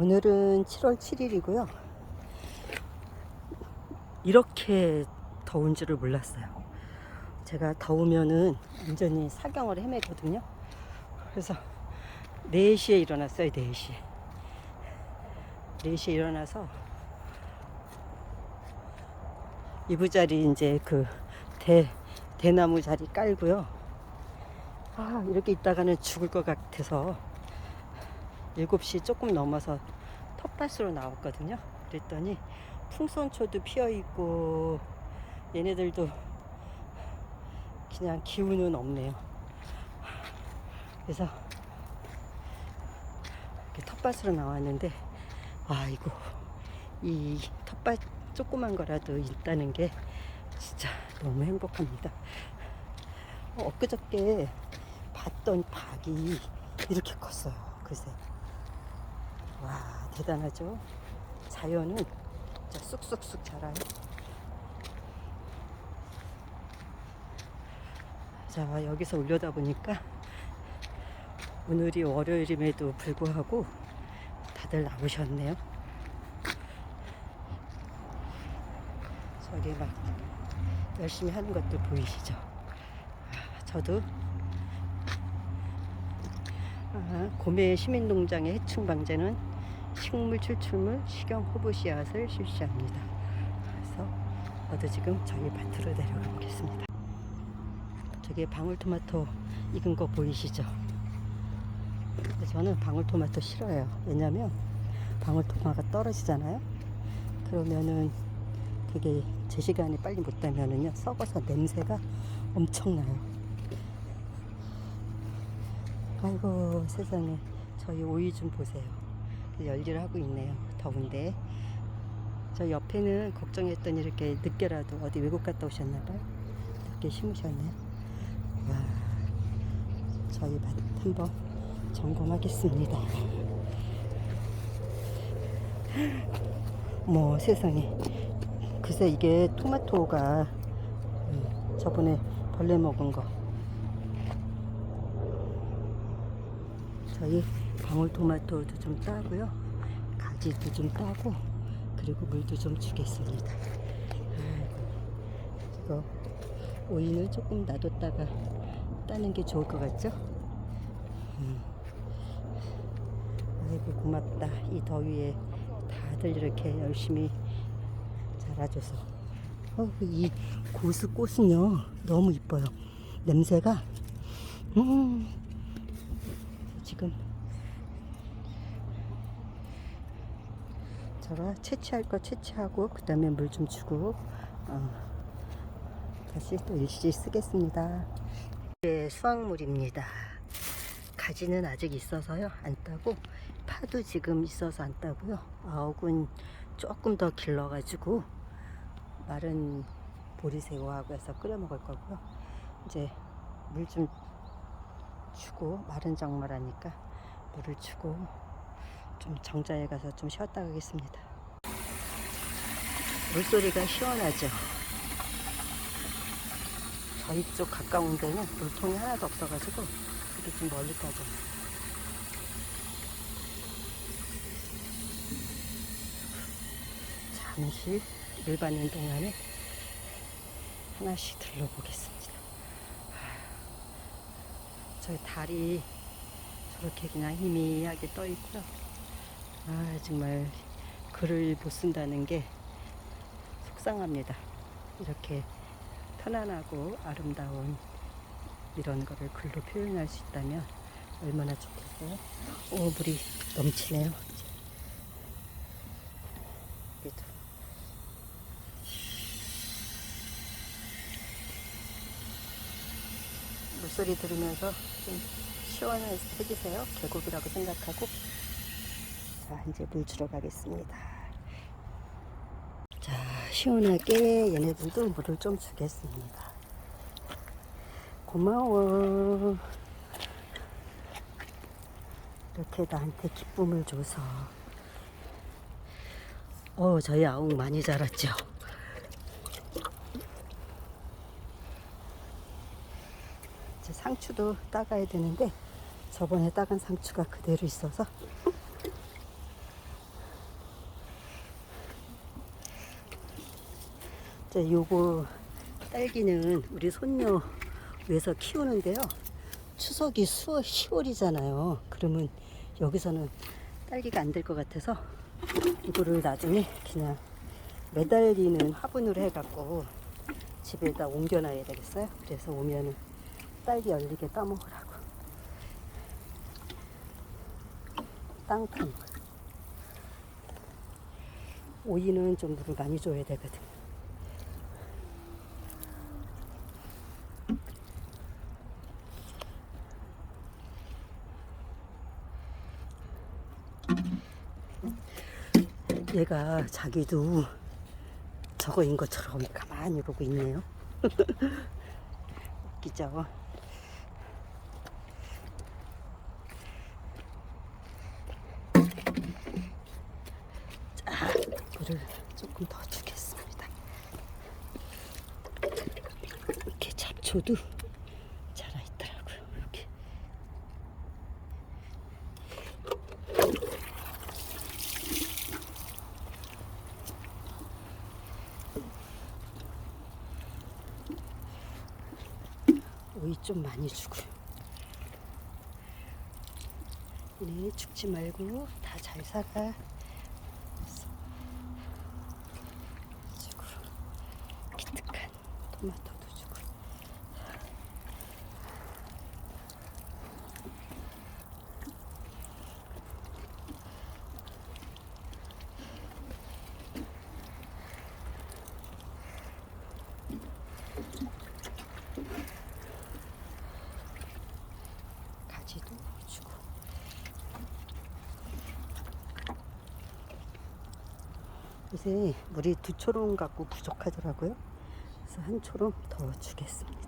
오늘은 7월 7일이고요. 이렇게 더운 줄을 몰랐어요. 제가 더우면은 완전히 사경을 헤매거든요. 그래서 4시에 일어났어요, 4시에. 4시에 일어나서 이부자리 이제 그 대, 대나무 자리 깔고요. 아, 이렇게 있다가는 죽을 것 같아서 7시 조금 넘어서 텃밭으로 나왔거든요. 그랬더니 풍선초도 피어 있고 얘네들도 그냥 기운은 없네요. 그래서 이렇게 텃밭으로 나왔는데 아이고 이 텃밭 조그만 거라도 있다는 게 진짜 너무 행복합니다. 어, 엊그저께 봤던 닭이 이렇게 컸어요. 글쎄. 와, 대단하죠? 자연은 진짜 쑥쑥쑥 자라요. 자, 여기서 올려다 보니까 오늘이 월요일임에도 불구하고 다들 나오셨네요. 저기 막 열심히 하는 것들 보이시죠? 아, 저도 아, 고메 시민농장의 해충 방제는 식물 추출물 식용 허브 씨앗을 실시합니다. 그래서 저도 지금 저희 밭으로 내려가 보겠습니다. 저기 방울토마토 익은 거 보이시죠? 근데 저는 방울토마토 싫어요. 왜냐면 방울토마토가 떨어지잖아요. 그러면은 그게 제 시간에 빨리 못 따면은요 썩어서 냄새가 엄청나요. 아이고 세상에 저희 오이 좀 보세요. 열일하고 있네요. 더운데 저 옆에는 걱정했더니 이렇게 늦게라도 어디 외국 갔다 오셨나봐요. 늦게 심으셨네요. 와 저희 밭 한번 점검하겠습니다. 뭐 세상에 글쎄 이게 토마토가 음, 저번에 벌레 먹은 거 저희 방울토마토도 좀 따고요. 가지도 좀 따고 그리고 물도 좀 주겠습니다. 아이고 이거 오이는 조금 놔뒀다가 따는 게 좋을 것 같죠? 음. 아이고 고맙다. 이 더위에 다들 이렇게 열심히 자라줘서. 어, 이 고수 꽃은요 너무 이뻐요. 냄새가 음. 지금 저라 채취할 거 채취하고 그 다음에 물 좀 주고 어, 다시 또 일시 쓰겠습니다. 네, 수확물입니다. 가지는 아직 있어서요 안 따고 파도 지금 있어서 안 따고요. 아욱은 조금 더 길러 가지고 마른 보리새우하고 해서 끓여 먹을 거고요. 이제 물 좀 주고 마른 장마라니까 물을 주고 좀 정자에 가서 좀 쉬었다 가겠습니다 물소리가 시원하죠 저희 쪽 가까운 데는 물통이 하나도 없어가지고 이게 좀 멀리까지 잠시 일반인 동안에 하나씩 들러보겠습니다. 저희 다리 저렇게 그냥 희미하게 떠 있고요. 아 정말 글을 못 쓴다는 게 속상합니다. 이렇게 편안하고 아름다운 이런 거를 글로 표현할 수 있다면 얼마나 좋겠어요. 오 물이 넘치네요. 그래도 물소리 들으면서 좀 시원해지세요. 계곡이라고 생각하고. 자, 이제 물 주러 가겠습니다. 자, 시원하게 얘네들도 물을 좀 주겠습니다. 고마워. 이렇게 나한테 기쁨을 줘서. 어, 저희 아웅 많이 자랐죠. 상추도 따가야 되는데 저번에 따간 상추가 그대로 있어서 자, 요거 딸기는 우리 손녀 위해서 키우는데요. 추석이 수 10월이잖아요. 그러면 여기서는 딸기가 안 될 것 같아서 이거를 나중에 그냥 매달리는 화분으로 해갖고 집에다 옮겨놔야 되겠어요. 그래서 오면은 딸기 열리게 따먹으라고. 땅콩. 오이는 좀 물을 많이 줘야 되거든. 얘가 자기도 저거인 것처럼 가만히 보고 있네요. 웃기죠? 자, 물을 조금 더 주겠습니다. 이렇게 잡초도 자라있더라고요. 이렇게. 오이 좀 많이 주고요. 네, 죽지 말고 다 잘 살아. 주고 기특한 토마토도 주고. 가지도 주고. 요새 물이 두 초롬 갖고 부족하더라고요. 그래서 한 초롬 더 주겠습니다.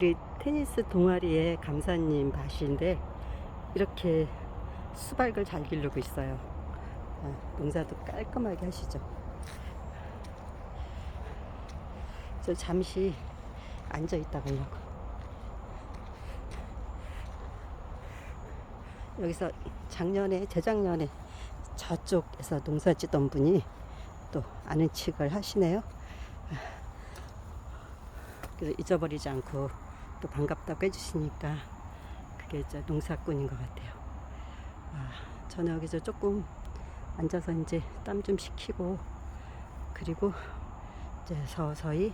우리 테니스 동아리의 감사님 밭인데 이렇게 수박을 잘 기르고 있어요. 아, 농사도 깔끔하게 하시죠. 저 잠시 앉아 있다 가려고. 여기서 작년에 재작년에 저쪽에서 농사 짓던 분이 또 아는 척을 하시네요. 그래서 잊어버리지 않고 또 반갑다고 해주시니까 그게 이제 농사꾼인 것 같아요. 아, 저는 여기서 조금 앉아서 이제 땀 좀 식히고 그리고 이제 서서히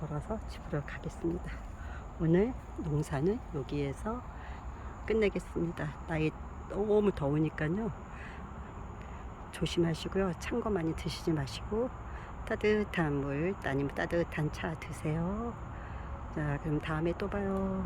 걸어서 집으로 가겠습니다. 오늘 농사는 여기에서 끝내겠습니다. 날이 너무 더우니까요. 조심하시고요. 찬 거 많이 드시지 마시고 따뜻한 물 아니면 따뜻한 차 드세요. 자, 그럼 다음에 또 봐요.